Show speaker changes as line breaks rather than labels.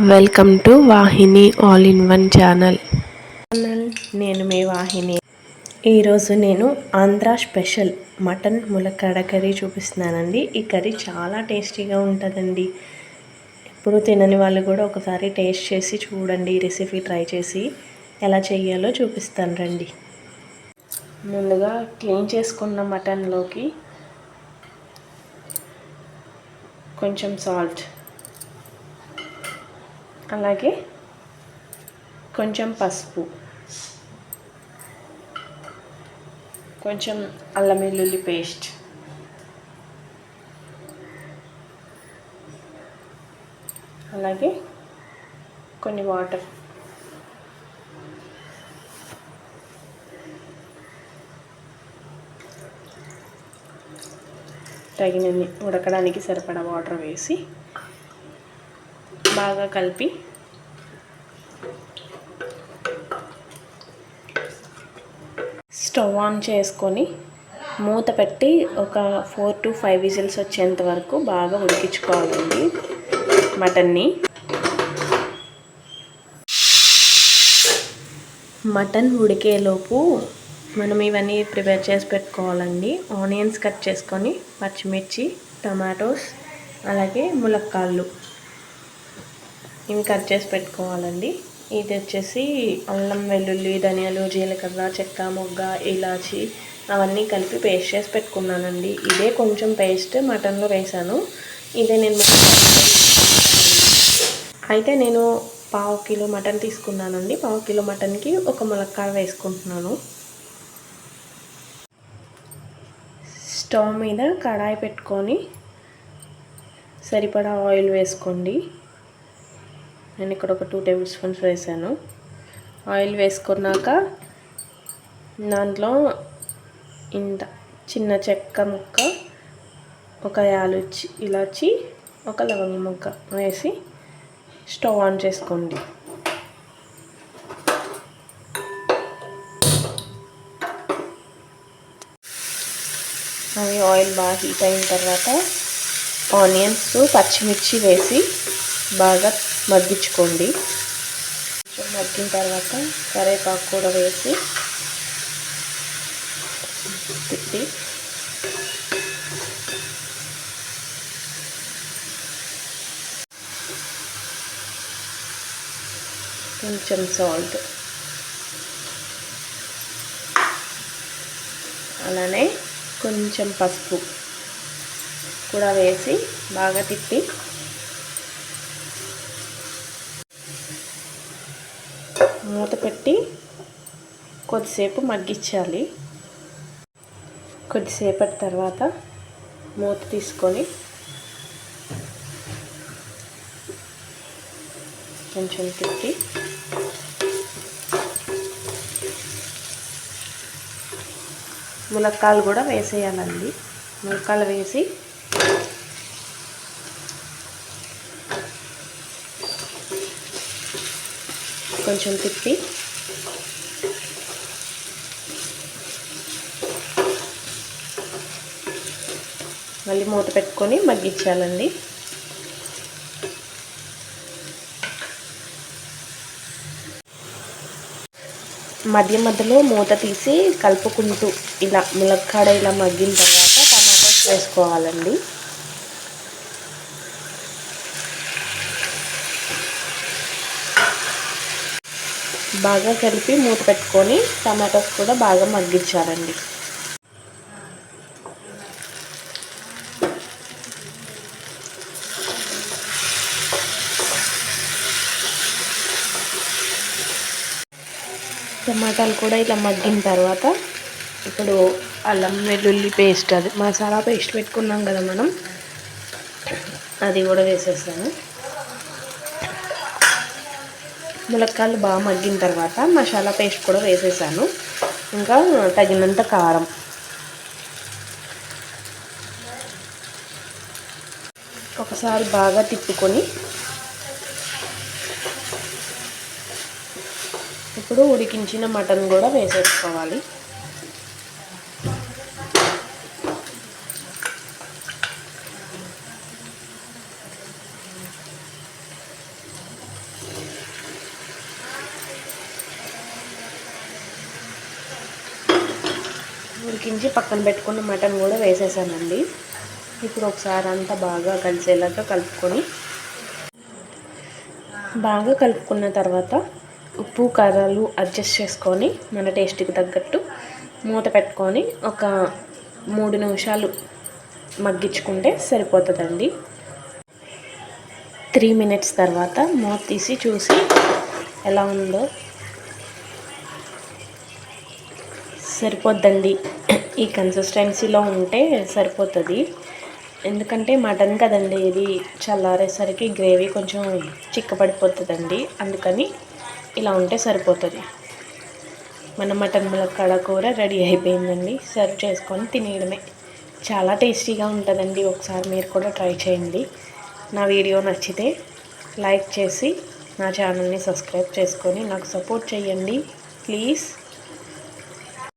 Welcome to Vahini all in one channel. నేను మీ వాహిని. ఈరోజు నేను ఆంధ్ర స్పెషల్ మటన్ ములక్కాడ కర్రీ చూపిస్తున్నానండి. ఈ కర్రీ చాలా టేస్టీగా ఉంటుందండి. ఎప్పుడు తినని వాళ్ళు కూడా ఒకసారి టేస్ట్ చేసి చూడండి ఈ రెసిపీ ట్రై చేసి ఎలా చేయాలో చూపిస్తాను రండి. ముందుగా క్లీన్ చేసుకున్న మటన్లోకి కొంచెం సాల్ట్ అలాగే కొంచెం పసుపు కొంచెం అల్లం వెల్లుల్లి పేస్ట్ అలాగే కొన్ని వాటర్. తగినన్ని ఉడకడానికి సరిపడా వాటర్ వేసి బాగా కలిపి స్టవ్ ఆన్ చేసుకొని మూత పెట్టి ఒక ఫోర్ టు ఫైవ్ విజిల్స్ వచ్చేంత వరకు బాగా ఉడికించుకోవాలండి మటన్ని. మటన్ ఉడికేలోపు మనం ఇవన్నీ ప్రిపేర్ చేసి పెట్టుకోవాలండి. ఆనియన్స్ కట్ చేసుకొని పచ్చిమిర్చి టమాటోస్ అలాగే ములక్కాళ్ళు. ఇవి కట్ చేసి పెట్టుకోవాలండి. ఇది వచ్చేసి అల్లం వెల్లుల్లి ధనియాలు జీలకర్ర చెక్క మొగ్గ ఇలాచి అవన్నీ కలిపి పేస్ట్ చేసి పెట్టుకున్నానండి. ఇదే కొంచెం పేస్ట్ మటన్లో వేసాను. ఇదే నేను అయితే నేను పావు కిలో మటన్ తీసుకున్నానండి. పావు కిలో మటన్కి ఒక ములక్కాయ వేసుకుంటున్నాను. స్టవ్ మీద కడాయి పెట్టుకొని సరిపడా ఆయిల్ వేసుకోండి. నేను ఇక్కడ ఒక టూ టేబుల్ స్పూన్స్ వేసాను. ఆయిల్ వేసుకున్నాక దాంట్లో ఇంత చిన్న చెక్క ముక్క ఒక యాలుచి ఇలాచి ఒక లవంగ ముక్క వేసి స్టవ్ ఆన్ చేసుకోండి. అవి ఆయిల్ బాగా హీట్ అయిన తర్వాత ఆనియన్స్ పచ్చిమిర్చి వేసి బాగా మగ్గించుకోండి. కొంచెం మగ్గిన తర్వాత కరివేపాకు కూడా వేసి తిప్పి కొంచెం సాల్ట్ అలానే కొంచెం పసుపు కూడా వేసి బాగా తిప్పి మూత పెట్టి కొద్దిసేపు మగ్గించాలి. కొద్దిసేపటి తర్వాత మూత తీసుకొని కొంచెం తిప్పి ములక్కాలు కూడా వేసేయాలండి. ములక్కాలు వేసి కొంచెం తిప్పి. మళ్ళీ మూత పెట్టుకొని మగ్గించాలండి. మధ్య మధ్యలో మూత తీసి కలుపుకుంటూ ఇలా ములక్కాడ ఇలా మగ్గిన తర్వాత టమాటోస్ వేసుకోవాలండి. బాగా కలిపి మూత పెట్టుకొని టమాటోస్ కూడా బాగా మగ్గించాలండి. టమాటాలు కూడా ఇలా మగ్గిన తర్వాత ఇప్పుడు అల్లం వెల్లుల్లి పేస్ట్ అది మసాలా పేస్ట్ పెట్టుకున్నాం కదా మనం అది కూడా వేసేస్తాను. ములక్కాయలు బాగా మగ్గిన తర్వాత మసాలా పేస్ట్ కూడా వేసేసాను. ఇంకా తగినంత కారం. ఒకసారి బాగా తిప్పుకొని ఇప్పుడు ఉడికించిన మటన్ కూడా వేసేసుకోవాలి. ఉడికించి పక్కన పెట్టుకున్న మటన్ కూడా వేసేసానండి. ఇప్పుడు ఒకసారి అంతా బాగా కలిసేలాగా కలుపుకొని బాగా కలుపుకున్న తర్వాత ఉప్పు కారాలు అడ్జస్ట్ చేసుకొని మన టేస్ట్కి తగ్గట్టు మూత పెట్టుకొని ఒక మూడు నిమిషాలు మగ్గించుకుంటే సరిపోతుందండి. త్రీ మినిట్స్ తర్వాత మూత తీసి చూసి ఎలా ఉందో సరిపోద్దండి. ఈ కన్సిస్టెన్సీలో ఉంటే సరిపోతుంది. ఎందుకంటే మటన్ కదండి ఇది చల్లారేసరికి గ్రేవీ కొంచెం చిక్కపడిపోతుందండి అందుకని ఇలా ఉంటే సరిపోతుంది. మన మటన్ ములక్కాడ కూర రెడీ అయిపోయిందండి. సర్వ్ చేసుకొని తినేయడమే. చాలా టేస్టీగా ఉంటుందండి. ఒకసారి మీరు కూడా ట్రై చేయండి. నా వీడియో నచ్చితే లైక్ చేసి నా ఛానల్ని సబ్స్క్రైబ్ చేసుకొని నాకు సపోర్ట్ చేయండి. ప్లీజ్.